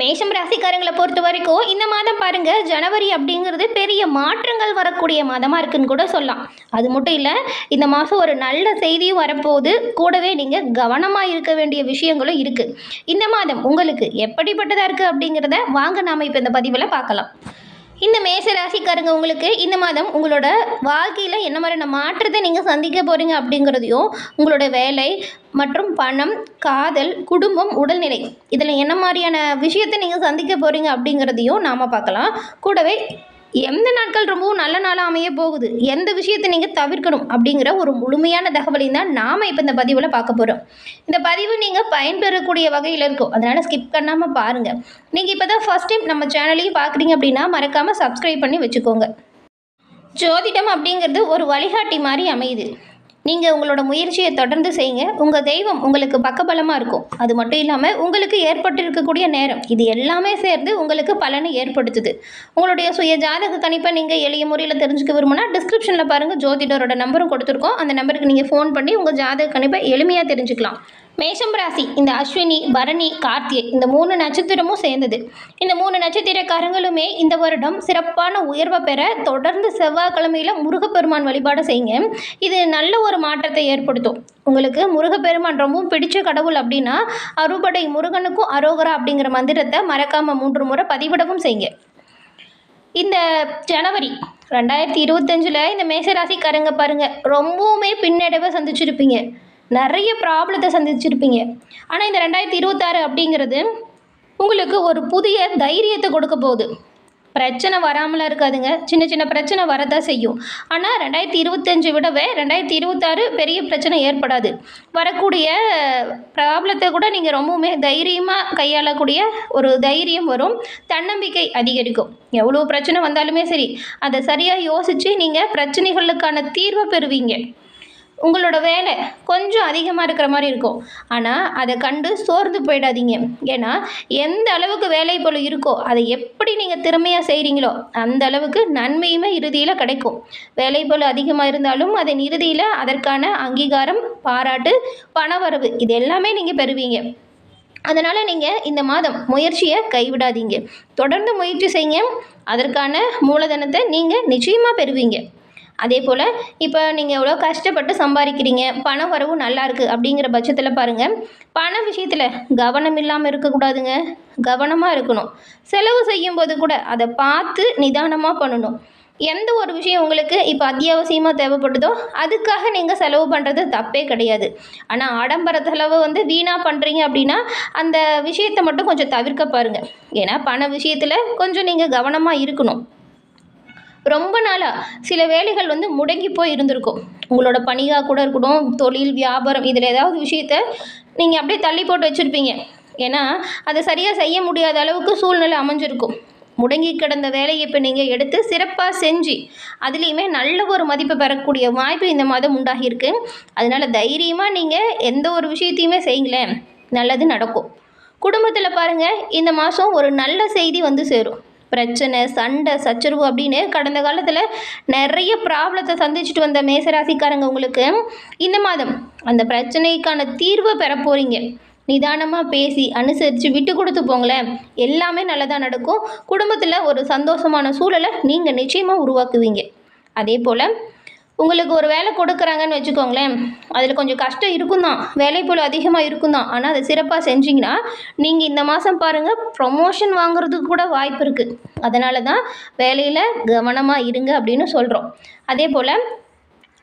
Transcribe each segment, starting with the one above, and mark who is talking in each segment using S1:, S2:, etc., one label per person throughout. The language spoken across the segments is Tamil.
S1: மேஷம் ராசிக்காரங்களை பொறுத்த வரைக்கும் இந்த மாதம் பாருங்க ஜனவரி அப்படிங்கிறது பெரிய மாற்றங்கள் வரக்கூடிய மாதமாக இருக்குன்னு கூட சொல்லலாம். அது மட்டும் இல்லை இந்த மாதம் ஒரு நல்ல செய்தியும் வரப்போகுது. கூடவே நீங்கள் கவனமாக இருக்க வேண்டிய விஷயங்களும் இருக்குது இந்த மாதம் உங்களுக்கு எப்படிப்பட்டதாக இருக்குது அப்படிங்கிறத வாங்க நாம் இப்போ இந்த பதிவில் பார்க்கலாம். இந்த மேச ராசிக்காரங்க உங்களுக்கு இந்த மாதம் உங்களோட வாழ்க்கையில் என்ன மாதிரியான மாற்றத்தை நீங்கள் சந்திக்க போகிறீங்க அப்படிங்கிறதையும் உங்களோட வேலை மற்றும் பணம் காதல் குடும்பம் உடல்நிலை இதில் என்ன மாதிரியான விஷயத்தை நீங்கள் சந்திக்க போகிறீங்க அப்படிங்கிறதையும் நாம் பார்க்கலாம். கூடவே எந்த நாட்கள் ரொம்பவும் நல்ல நாளாக அமைய போகுது? எந்த விஷயத்தை நீங்கள் தவிர்க்கணும்? அப்படிங்கிற ஒரு முழுமையான தகவலையும் தான் நாம் இப்போ இந்த பதிவில் பார்க்க போகிறோம் இந்த பதிவு நீங்கள் பயன்பெறக்கூடிய வகையில் இருக்கும். அதனால் ஸ்கிப் பண்ணாமல் பாருங்கள் நீங்கள் இப்போ தான் ஃபஸ்ட் டைம் நம்ம சேனலையும் பார்க்குறீங்க அப்படின்னா மறக்காமல் சப்ஸ்கிரைப் பண்ணி வச்சுக்கோங்க. ஜோதிடம் அப்படிங்கிறது ஒரு வழிகாட்டி மாதிரி அமையுது. நீங்கள் உங்களோட முயற்சியை தொடர்ந்து செய்யுங்க. உங்கள் தெய்வம் உங்களுக்கு பக்கபலமாக இருக்கும். அது மட்டும் இல்லாமல் உங்களுக்கு ஏற்பட்டிருக்கக்கூடிய நேரம். இது எல்லாமே சேர்ந்து உங்களுக்கு பலனை ஏற்படுத்துது. உங்களுடைய சுய ஜாதக கணிப்பை நீங்கள் எளிய முறையில் தெரிஞ்சுக்க விரும்புனா டிஸ்கிரிப்ஷனில் பாருங்கள் ஜோதிடரோட நம்பரும் கொடுத்துருக்கோம். அந்த நம்பருக்கு நீங்கள் ஃபோன் பண்ணி உங்கள் ஜாதக கணிப்பை எளிமையாக தெரிஞ்சுக்கலாம். மேஷம் ராசி இந்த அஸ்வினி பரணி கார்த்திகை இந்த மூணு நட்சத்திரமும் சேர்ந்தது. இந்த மூணு நட்சத்திரக்காரங்களுமே இந்த வருடம் சிறப்பான உயர்வை பெற தொடர்ந்து செவ்வாய்க்கிழமையில் முருகப்பெருமான் வழிபாடு செய்யுங்க. இது நல்ல ஒரு மாற்றத்தை ஏற்படுத்தும். உங்களுக்கு முருகப்பெருமான் ரொம்பவும் பிடிச்ச கடவுள் அப்படின்னா அறுபடை முருகனுக்கும் அரோகரா அப்படிங்கிற மந்திரத்தை மறக்காமல் மூன்று முறை பதிவிடவும் செய்யுங்க. இந்த ஜனவரி ரெண்டாயிரத்தி இருபத்தஞ்சில் இந்த மேசராசிக்காரங்க பாருங்கள் ரொம்பவுமே பின்னடைவை சந்திச்சிருப்பீங்க. நிறைய ப்ராப்ளத்தை சந்திச்சிருப்பீங்க. ஆனால் இந்த ரெண்டாயிரத்தி இருபத்தாறு அப்படிங்கிறது உங்களுக்கு ஒரு புதிய தைரியத்தை கொடுக்க போகுது. பிரச்சனை வராமலாம் இருக்காதுங்க. சின்ன சின்ன பிரச்சனை வரதான் செய்யும். ஆனால் ரெண்டாயிரத்தி இருபத்தஞ்சு விடவே ரெண்டாயிரத்தி இருபத்தாறு பெரிய பிரச்சனை ஏற்படாது. வரக்கூடிய ப்ராப்ளத்தை கூட நீங்கள் ரொம்பவுமே தைரியமாக கையாளக்கூடிய ஒரு தைரியம் வரும். தன்னம்பிக்கை அதிகரிக்கும். எவ்வளோ பிரச்சனை வந்தாலுமே சரி அதை சரியாக யோசித்து நீங்கள் பிரச்சனைகளுக்கான தீர்வை பெறுவீங்க. உங்களோட வேலை கொஞ்சம் அதிகமாக இருக்கிற மாதிரி இருக்கும். ஆனால் அதை கண்டு சோர்ந்து போயிடாதீங்க. ஏன்னா எந்த அளவுக்கு வேலை போல் இருக்கோ அதை எப்படி நீங்கள் திறமையாக செய்கிறீங்களோ அந்த அளவுக்கு நன்மையுமே இறுதியில் கிடைக்கும். வேலை போல் அதிகமாக இருந்தாலும் அதன் இறுதியில் அதற்கான அங்கீகாரம் பாராட்டு பணவரவு இது எல்லாமே நீங்கள் பெறுவீங்க. அதனால் நீங்கள் இந்த மாதம் முயற்சியை கைவிடாதீங்க. தொடர்ந்து முயற்சி செய்யுங்க. அதற்கான மூலதனத்தை நீங்கள் நிச்சயமாக பெறுவீங்க. அதே போல் இப்போ நீங்கள் எவ்வளோ கஷ்டப்பட்டு சம்பாதிக்கிறீங்க? பண வரவு நல்லா இருக்குது அப்படிங்கிற பட்சத்தில் பாருங்கள் பண விஷயத்தில் கவனம் இல்லாமல் இருக்கக்கூடாதுங்க கவனமாக இருக்கணும். செலவு செய்யும்போது கூட அதை பார்த்து நிதானமாக பண்ணணும். எந்த ஒரு விஷயம் உங்களுக்கு இப்போ அத்தியாவசியமாக தேவைப்படுதோ அதுக்காக நீங்கள் செலவு பண்ணுறது தப்பே கிடையாது. ஆனால் ஆடம்பர செலவு வந்து வீணாக பண்ணுறீங்க அப்படின்னா அந்த விஷயத்தை மட்டும் கொஞ்சம் தவிர்க்க பாருங்கள் ஏன்னா பண விஷயத்தில் கொஞ்சம் நீங்கள் கவனமாக இருக்கணும். ரொம்ப நாளாக சில வேலைகள் வந்து முடங்கி போய் இருந்திருக்கும். உங்களோட பணியாக கூட இருக்கட்டும் தொழில் வியாபாரம் இதில் ஏதாவது விஷயத்த நீங்கள் அப்படியே தள்ளி போட்டு வச்சுருப்பீங்க. ஏன்னா அதை சரியாக செய்ய முடியாத அளவுக்கு சூழ்நிலை அமைஞ்சிருக்கும். முடங்கி கிடந்த வேலையை இப்போ நீங்கள் எடுத்து சிறப்பாக செஞ்சு அதுலேயுமே நல்ல ஒரு மதிப்பு பெறக்கூடிய வாய்ப்பு இந்த மாதம் உண்டாகியிருக்கு. அதனால் தைரியமாக நீங்கள் எந்த ஒரு விஷயத்தையுமே செய்யுங்களேன் நல்லது நடக்கும். குடும்பத்தில் பாருங்கள் இந்த மாதம் ஒரு நல்ல செய்தி வந்து சேரும். பிரச்சனை சண்டை சச்சரவு அப்படின்னு கடந்த காலத்தில் நிறைய ப்ராப்ளத்தை சந்திச்சுட்டு வந்த மேசராசிக்காரங்க உங்களுக்கு. இந்த மாதம் அந்த பிரச்சனைக்கான தீர்வை பெற போகிறீங்க நிதானமாக பேசி அனுசரித்து விட்டு கொடுத்து போங்களேன். எல்லாமே நல்லதாக நடக்கும். குடும்பத்தில் ஒரு சந்தோஷமான சூழலை நீங்கள் நிச்சயமாக உருவாக்குவீங்க. அதே போல் உங்களுக்கு ஒரு வேலை கொடுக்குறாங்கன்னு வச்சுக்கோங்களேன் அதில் கொஞ்சம் கஷ்டம் இருக்கும் தான் வேலை போல் அதிகமாக இருக்கும் தான் ஆனால் அதை சிறப்பாக செஞ்சிங்கன்னா நீங்கள் இந்த மாதம் பாருங்கள் ப்ரொமோஷன் வாங்குறதுக்கு கூட வாய்ப்பு இருக்குது அதனால தான் வேலையில் கவனமாக இருங்க அப்படின்னு சொல்கிறோம் அதே போல்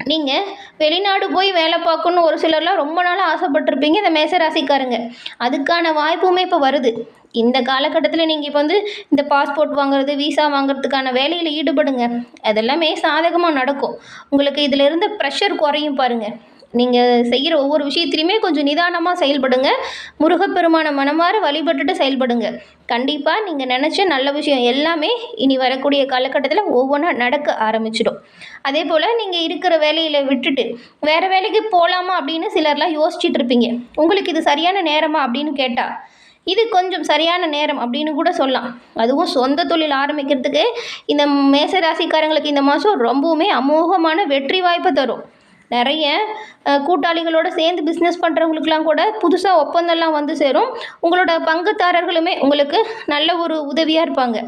S1: நீங்கள் வெளிநாடு போய் வேலை பார்க்கணும் ஒரு சிலர்லாம் ரொம்ப நாளாக ஆசைப்பட்டிருப்பீங்க இந்த மேசராசிக்காரங்க அதுக்கான வாய்ப்புமே இப்போ வருது. இந்த காலகட்டத்தில் நீங்கள் இப்போ வந்து இந்த பாஸ்போர்ட் வாங்குறது விசா வாங்குறதுக்கான வேலையில் ஈடுபடுங்க. அதெல்லாமே சாதகமாக நடக்கும். உங்களுக்கு இதில் இருந்த ப்ரெஷர் குறையும் பாருங்கள் நீங்கள் செய்கிற ஒவ்வொரு விஷயத்துலையுமே கொஞ்சம் நிதானமாக செயல்படுங்க. முருகப்பெருமான மனமாற வழிபட்டுட்டு செயல்படுங்க. கண்டிப்பாக நீங்கள் நினச்ச நல்ல விஷயம் எல்லாமே இனி வரக்கூடிய காலகட்டத்தில் ஒவ்வொன்றா நடக்க ஆரம்பிச்சிடும். அதே போல் நீங்கள் இருக்கிற வேலையில் விட்டுட்டு வேறு வேலைக்கு போகலாமா அப்படின்னு சிலர்லாம் யோசிச்சுட்டு இருப்பீங்க. உங்களுக்கு இது சரியான நேரமா அப்படின்னு கேட்டால் இது கொஞ்சம் சரியான நேரம் அப்படின்னு கூட சொல்லலாம். அதுவும் சொந்த தொழில் ஆரம்பிக்கிறதுக்கு இந்த மேச ராசிக்காரங்களுக்கு இந்த மாதம் ரொம்பவுமே அமோகமான வெற்றி வாய்ப்பை தரும். நிறைய கூட்டாளிகளோடு கூட்டாளிகளோட சேர்ந்து பிஸ்னஸ் பண்ணுறவங்களுக்குலாம் கூட புதுசாக ஒப்பந்தம்லாம் வந்து சேரும். உங்களோட பங்குதாரர்களுமே உங்களுக்கு நல்ல ஒரு உதவியாக இருப்பாங்க.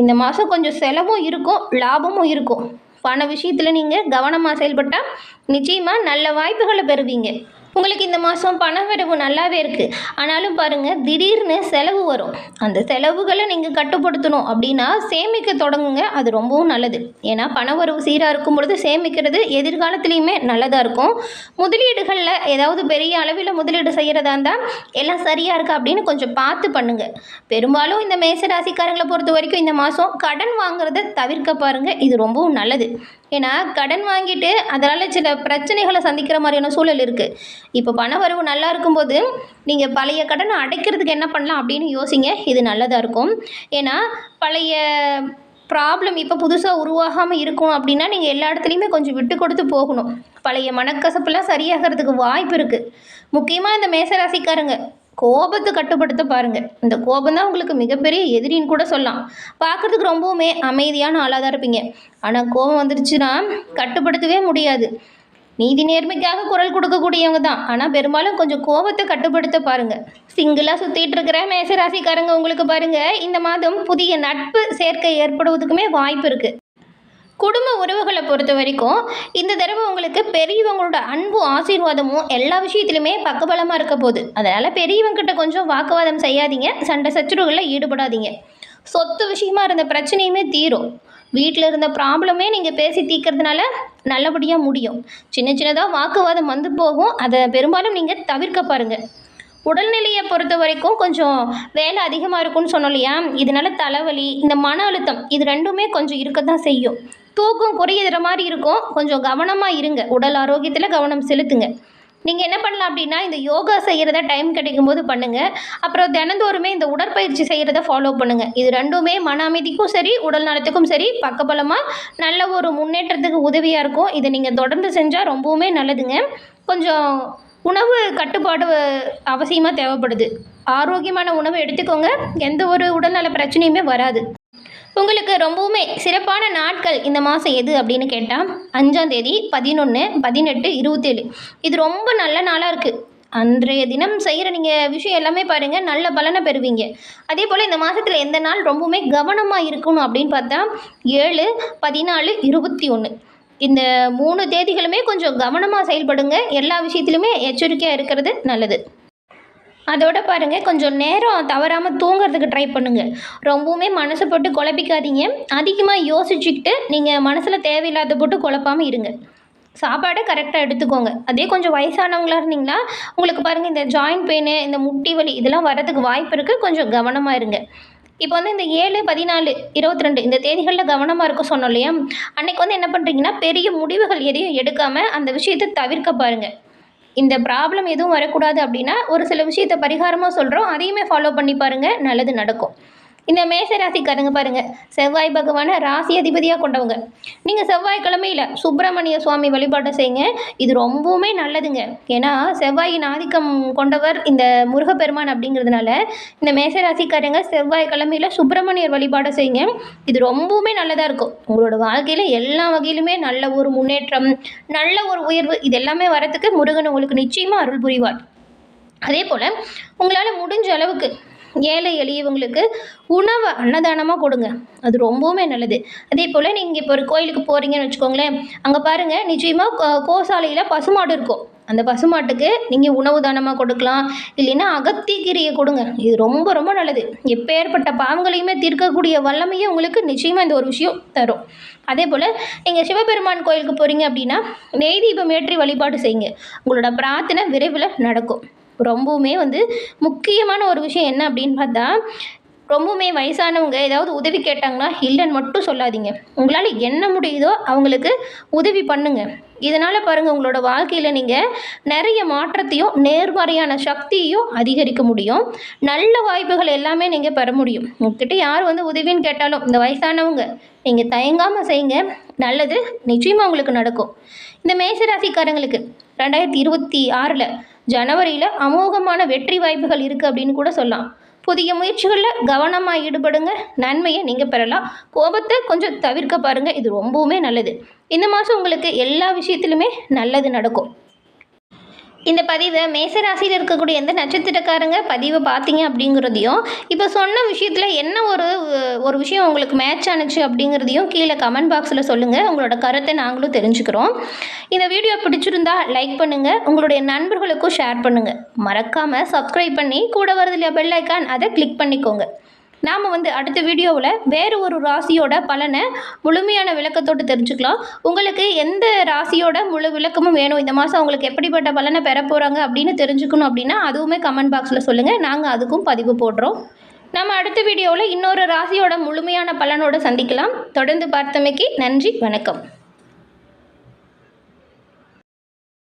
S1: இந்த மாதம் கொஞ்சம் செலவும் இருக்கும் லாபமும் இருக்கும். பண விஷயத்தில் நீங்கள் கவனமாக செயல்பட்டால் நிச்சயமாக நல்ல வாய்ப்புகளை பெறுவீங்க. உங்களுக்கு இந்த மாதம் பண வரவு நல்லாவே இருக்குது ஆனாலும் பாருங்கள் திடீர்னு செலவு வரும். அந்த செலவுகளை நீங்கள் கட்டுப்படுத்தணும் அப்படின்னா சேமிக்க தொடங்குங்க. அது ரொம்பவும் நல்லது. ஏன்னா பண வரவு சீராக இருக்கும் பொழுது சேமிக்கிறது எதிர்காலத்துலேயுமே நல்லதாக இருக்கும். முதலீடுகளில் ஏதாவது பெரிய அளவில் முதலீடு செய்கிறதா இருந்தால் எல்லாம் சரியாக இருக்கா அப்படின்னு கொஞ்சம் பார்த்து பண்ணுங்கள் பெரும்பாலும் இந்த மேச ராசிக்காரங்களை பொறுத்த வரைக்கும் இந்த மாதம் கடன் வாங்குறத தவிர்க்க பாருங்கள் இது ரொம்பவும் நல்லது. ஏன்னா கடன் வாங்கிட்டு அதனால் சில பிரச்சனைகளை சந்திக்கிற மாதிரியான சூழல் இருக்குது இப்போ பண வரவு நல்லா இருக்கும்போது நீங்கள் பழைய கடனை அடைக்கிறதுக்கு என்ன பண்ணலாம் அப்படின்னு யோசிங்க. இது நல்லதாக இருக்கும். ஏன்னா பழைய ப்ராப்ளம் இப்போ புதுசாக உருவாகாமல் இருக்கணும் அப்படின்னா நீங்கள் எல்லா இடத்துலையுமே கொஞ்சம் விட்டு கொடுத்து போகணும். பழைய மனக்கசப்புலாம் சரியாகிறதுக்கு வாய்ப்பு இருக்குது முக்கியமாக இந்த மேசராசிக்காரங்க. கோபத்தை கட்டுப்படுத்த பாருங்கள் இந்த கோபம் தான் உங்களுக்கு மிகப்பெரிய எதிரின்னு கூட சொல்லலாம். பார்க்குறதுக்கு ரொம்பவுமே அமைதியான ஆளாக தான் இருப்பீங்க. ஆனால் கோபம் வந்துருச்சுன்னா கட்டுப்படுத்தவே முடியாது. நீதி நேர்மைக்காக குரல் கொடுக்கக்கூடியவங்க தான். ஆனால் பெரும்பாலும் கொஞ்சம் கோபத்தை கட்டுப்படுத்த பாருங்கள் சிங்கிளாக சுற்றிட்டு இருக்கிற மேசராசிக்காரங்க உங்களுக்கு பாருங்கள் இந்த மாதம் புதிய நட்பு சேர்க்கை ஏற்படுவதுக்குமே வாய்ப்பு இருக்குது குடும்ப உறவுகளை பொறுத்த வரைக்கும் இந்த தடவை உங்களுக்கு பெரியவங்களோட அன்பும் ஆசீர்வாதமும் எல்லா விஷயத்துலையுமே பக்கபலமாக இருக்க போகுது. அதனால் பெரியவங்கிட்ட கொஞ்சம் வாக்குவாதம் செய்யாதீங்க. சண்டை சச்சுறுகளில் ஈடுபடாதீங்க. சொத்து விஷயமா இருந்த பிரச்சனையுமே தீரும். வீட்டில் இருந்த ப்ராப்ளமே நீங்கள் பேசி தீர்க்கறதுனால நல்லபடியாக முடியும். சின்ன சின்னதாக வாக்குவாதம் வந்து போகும். அதை பெரும்பாலும் நீங்கள் தவிர்க்க பாருங்கள் உடல்நிலையை பொறுத்த வரைக்கும் கொஞ்சம் வேலை அதிகமாக இருக்கும்னு சொன்னோம் இல்லையா? இதனால தலைவலி இந்த மன அழுத்தம் இது ரெண்டுமே கொஞ்சம் இருக்க தான் செய்யும். தூக்கம் குறையிற மாதிரி இருக்கும். கொஞ்சம் கவனமாக இருங்க. உடல் ஆரோக்கியத்தில் கவனம் செலுத்துங்க. நீங்கள் என்ன பண்ணலாம் அப்படின்னா இந்த யோகா செய்கிறத டைம் கிடைக்கும் போது பண்ணுங்கள் அப்புறம் தினந்தோறுமே இந்த உடற்பயிற்சி செய்கிறத ஃபாலோ பண்ணுங்கள் இது ரெண்டுமே மன அமைதிக்கும் சரி உடல் நலத்துக்கும் சரி பக்கபலமாக நல்ல ஒரு முன்னேற்றத்துக்கு உதவியாக இருக்கும். இதை நீங்கள் தொடர்ந்து செஞ்சால் ரொம்பவுமே நல்லதுங்க. கொஞ்சம் உணவு கட்டுப்பாடு அவசியமாக தேவைப்படுது. ஆரோக்கியமான உணவு எடுத்துக்கோங்க. எந்த ஒரு உடல்நல பிரச்சனையுமே வராது. உங்களுக்கு ரொம்பவுமே சிறப்பான நாட்கள் இந்த மாதம் எது அப்படின்னு கேட்டால் அஞ்சாம் தேதி பதினொன்று பதினெட்டு இருபத்தேழு. இது ரொம்ப நல்ல நாளாக இருக்குது அன்றைய தினம் செய்கிற நீங்கள் விஷயம் எல்லாமே பாருங்கள் நல்ல பலனை பெறுவீங்க. அதே போல் இந்த மாதத்தில் எந்த நாள் ரொம்பவுமே கவனமாக இருக்கணும் அப்படின்னு பார்த்தா ஏழு பதினாலு இருபத்தி ஒன்று இந்த மூணு தேதிகளுமே கொஞ்சம் கவனமாக செயல்படுங்க. எல்லா விஷயத்துலையுமே எச்சரிக்கையாக இருக்கிறது நல்லது. அதோட பாருங்கள் கொஞ்சம் நேரம் தவறாமல் தூங்குறதுக்கு ட்ரை பண்ணுங்கள் ரொம்பவுமே மனசை போட்டு குழப்பிக்காதீங்க. அதிகமாக யோசிச்சுக்கிட்டு நீங்கள் மனசில் தேவையில்லாத போட்டு குழப்பாமல் இருங்க. சாப்பாடை கரெக்டாக எடுத்துக்கோங்க. அதே கொஞ்சம் வயசானவங்களா இருந்தீங்கன்னா உங்களுக்கு பாருங்கள் இந்த ஜாயிண்ட் பெயின் இந்த முட்டி வலி இதெல்லாம் வரதுக்கு வாய்ப்பு இருக்குது கொஞ்சம் கவனமாக இருங்க. இப்போ வந்து இந்த ஏழு பதினாலு இருபத்தி ரெண்டு இந்த தேதிகளில் கவனமாக இருக்க சொன்னோம் இல்லையா? அன்னைக்கு வந்து என்ன பண்ணுறீங்கன்னா பெரிய முடிவுகள் எதையும் எடுக்காமல் அந்த விஷயத்தை தவிர்க்க பாருங்கள் இந்த ப்ராப்ளம் எதுவும் வரக்கூடாது அப்படின்னா ஒரு சில விஷயத்தை பரிகாரமாக சொல்கிறோம் அதையுமே ஃபாலோ பண்ணி பாருங்கள் நல்லது நடக்கும். இந்த மேச ராசிக்காரங்க பாருங்கள் செவ்வாய் பகவானை ராசி அதிபதியாக கொண்டவங்க. நீங்கள் செவ்வாய்க்கிழமையில் சுப்பிரமணிய சுவாமி வழிபாட்டை செய்யுங்க. இது ரொம்பவுமே நல்லதுங்க. ஏன்னா செவ்வாயின் ஆதிக்கம் கொண்டவர் இந்த முருகப்பெருமான் அப்படிங்கிறதுனால இந்த மேச ராசிக்காரங்க செவ்வாய்க்கிழமையில் சுப்பிரமணியர் வழிபாடை செய்யுங்க. இது ரொம்பவுமே நல்லதாக இருக்கும். உங்களோட வாழ்க்கையில் எல்லா வகையிலுமே நல்ல ஒரு முன்னேற்றம் நல்ல ஒரு உயர்வு இது எல்லாமே வரத்துக்கு முருகன் உங்களுக்கு நிச்சயமாக அருள் புரிவார். அதே போல் உங்களால் முடிஞ்ச அளவுக்கு ஏழை எளியவங்களுக்கு உணவை அன்னதானமாக கொடுங்க. அது ரொம்பவுமே நல்லது. அதே போல் நீங்கள் இப்போ ஒரு கோயிலுக்கு போகிறீங்கன்னு வச்சுக்கோங்களேன் அங்கே பாருங்கள் நிச்சயமாக கோசாலையில் பசுமாடு இருக்கும். அந்த பசுமாட்டுக்கு நீங்கள் உணவு தானமாக கொடுக்கலாம். இல்லைன்னா அகத்திக்கீரையை கொடுங்க. இது ரொம்ப ரொம்ப நல்லது. எப்பேற்பட்ட பாவங்களையுமே தீர்க்கக்கூடிய வல்லமையே உங்களுக்கு நிச்சயமாக இந்த ஒரு விஷயம் தரும். அதே போல் நீங்கள் சிவபெருமான் கோயிலுக்கு போகிறீங்க அப்படின்னா நெய் தீபம் ஏற்றி வழிபாடு செய்யுங்க. உங்களோட பிரார்த்தனை விரைவில் நடக்கும். ரொம்பவுமே வந்து முக்கியமான ஒரு விஷயம் என்ன அப்படின்னு பார்த்தா ரொம்பவுமே வயசானவங்க ஏதாவது உதவி கேட்டாங்கன்னா இல்லைன்னு மட்டும் சொல்லாதீங்க. உங்களால் என்ன முடியுதோ அவங்களுக்கு உதவி பண்ணுங்க. இதனால் பாருங்கள் உங்களோட வாழ்க்கையில் நீங்கள் நிறைய மாற்றத்தையும் நேர்மறையான சக்தியையும் அதிகரிக்க முடியும். நல்ல வாய்ப்புகள் எல்லாமே நீங்கள் பெற முடியும். உங்ககிட்ட யார் வந்து உதவின்னு கேட்டாலும் இந்த வயசானவங்க நீங்கள் தயங்காமல் செய்யுங்க. நல்லது நிச்சயமாக உங்களுக்கு நடக்கும். இந்த மேசராசிக்காரங்களுக்கு ரெண்டாயிரத்தி இருபத்தி ஆறில் ஜனவரியில் அமோகமான வெற்றி வாய்ப்புகள் இருக்குது அப்படின்னு கூட சொல்லலாம். புதிய முயற்சிகளில் கவனமாக ஈடுபடுங்க. நன்மையை நீங்கள் பெறலாம். கோபத்தை கொஞ்சம் தவிர்க்க பாருங்கள் இது ரொம்பவுமே நல்லது. இந்த மாதம் உங்களுக்கு எல்லா விஷயத்திலுமே நல்லது நடக்கும். இந்த பதிவை மேசராசியில் இருக்கக்கூடிய எந்த நட்சத்திரக்காரங்க பதிவை பார்த்தீங்க அப்படிங்கிறதையும் இப்போ சொன்ன விஷயத்தில் என்ன ஒரு ஒரு விஷயம் உங்களுக்கு மேட்ச் ஆனிச்சு அப்படிங்கிறதையும் கீழே கமெண்ட் பாக்ஸில் சொல்லுங்கள் உங்களோட கருத்தை நாங்களும் தெரிஞ்சுக்கிறோம். இந்த வீடியோ பிடிச்சிருந்தா லைக் பண்ணுங்கள் உங்களுடைய நண்பர்களுக்கும் ஷேர் பண்ணுங்கள் மறக்காமல் சப்ஸ்கிரைப் பண்ணி கூட வரதில்லையா பெல் ஐக்கான் அதை கிளிக் பண்ணிக்கோங்க. நாம் வந்து அடுத்த வீடியோவில் வேறு ஒரு ராசியோட பலனை முழுமையான விளக்கத்தோடு தெரிஞ்சுக்கலாம். உங்களுக்கு எந்த ராசியோட முழு விளக்கமும் வேணும்? இந்த மாதம் உங்களுக்கு எப்படிப்பட்ட பலனை பெற போகிறாங்க அப்படின்னு தெரிஞ்சுக்கணும் அப்படின்னா அதுவுமே கமெண்ட் பாக்ஸில் சொல்லுங்கள் நாங்கள் அதுக்கும் பதிவு போடுறோம். நம்ம அடுத்த வீடியோவில் இன்னொரு ராசியோட முழுமையான பலனோடு சந்திக்கலாம். தொடர்ந்து பார்த்தமைக்கு நன்றி வணக்கம்.